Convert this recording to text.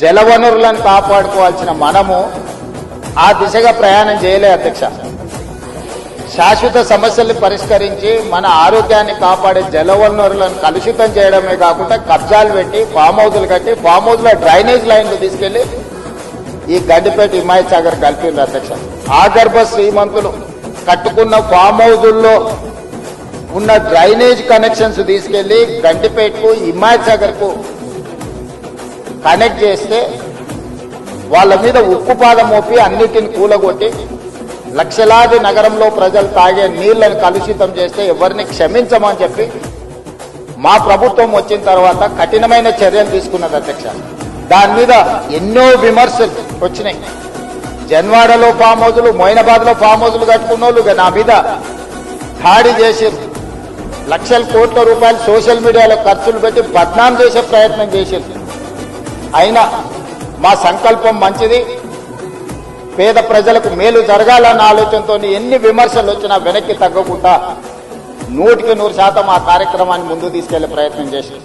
జలవనరులను కాపాడుకోవాల్సిన మనము ఆ దిశగా ప్రయాణం చేయలే అధ్యక్ష. శాశ్వత సమస్యల్ని పరిష్కరించి మన ఆరోగ్యాన్ని కాపాడే జలవనరులను కలుషితం చేయడమే కాకుండా కబ్జాలు పెట్టి ఫామ్ హౌజులు కట్టి ఫామ్ హౌజ్ల డ్రైనేజ్ లైన్లు తీసుకెళ్ళి ఈ గండిపేట హిమాయత్ సాగర్ కలిపింది అధ్యక్ష. ఆగర్భ శ్రీమంతులు కట్టుకున్న ఫామ్ హౌజుల్లో ఉన్న డ్రైనేజ్ కనెక్షన్స్ తీసుకెళ్ళి గండిపేటకు హిమాయత్ సాగర్కు కనెక్ట్ చేస్తే వాళ్ళ మీద ఉక్కుపాదం మోపి అన్నిటిని కూలగొట్టి లక్షలాది నగరంలో ప్రజలు తాగే నీళ్ళను కలుషితం చేస్తే ఎవరిని క్షమించమని చెప్పి మా ప్రభుత్వం వచ్చిన తర్వాత కఠినమైన చర్యలు తీసుకున్నది అధ్యక్ష. దాని మీద ఎన్నో విమర్శలు వచ్చినాయి. జన్వాడలో ఫామ్ హౌజులు మొయినాబాద్లో ఫామ్ హౌజులు కట్టుకున్న వాళ్ళు నా మీద దాడి చేసి లక్షల కోట్ల రూపాయలు సోషల్ మీడియాలో ఖర్చులు పెట్టి బద్నాం చేసే ప్రయత్నం చేసారు అయినా మా సంకల్పం మంచిది. పేద ప్రజలకు మేలు జరగాలన్న ఆలోచనతో ఎన్ని విమర్శలు వచ్చినా వెనక్కి తగ్గకుండా నూటికి నూరు శాతం ఆ కార్యక్రమాన్ని ముందు తీసుకెళ్ళే ప్రయత్నం చేసేది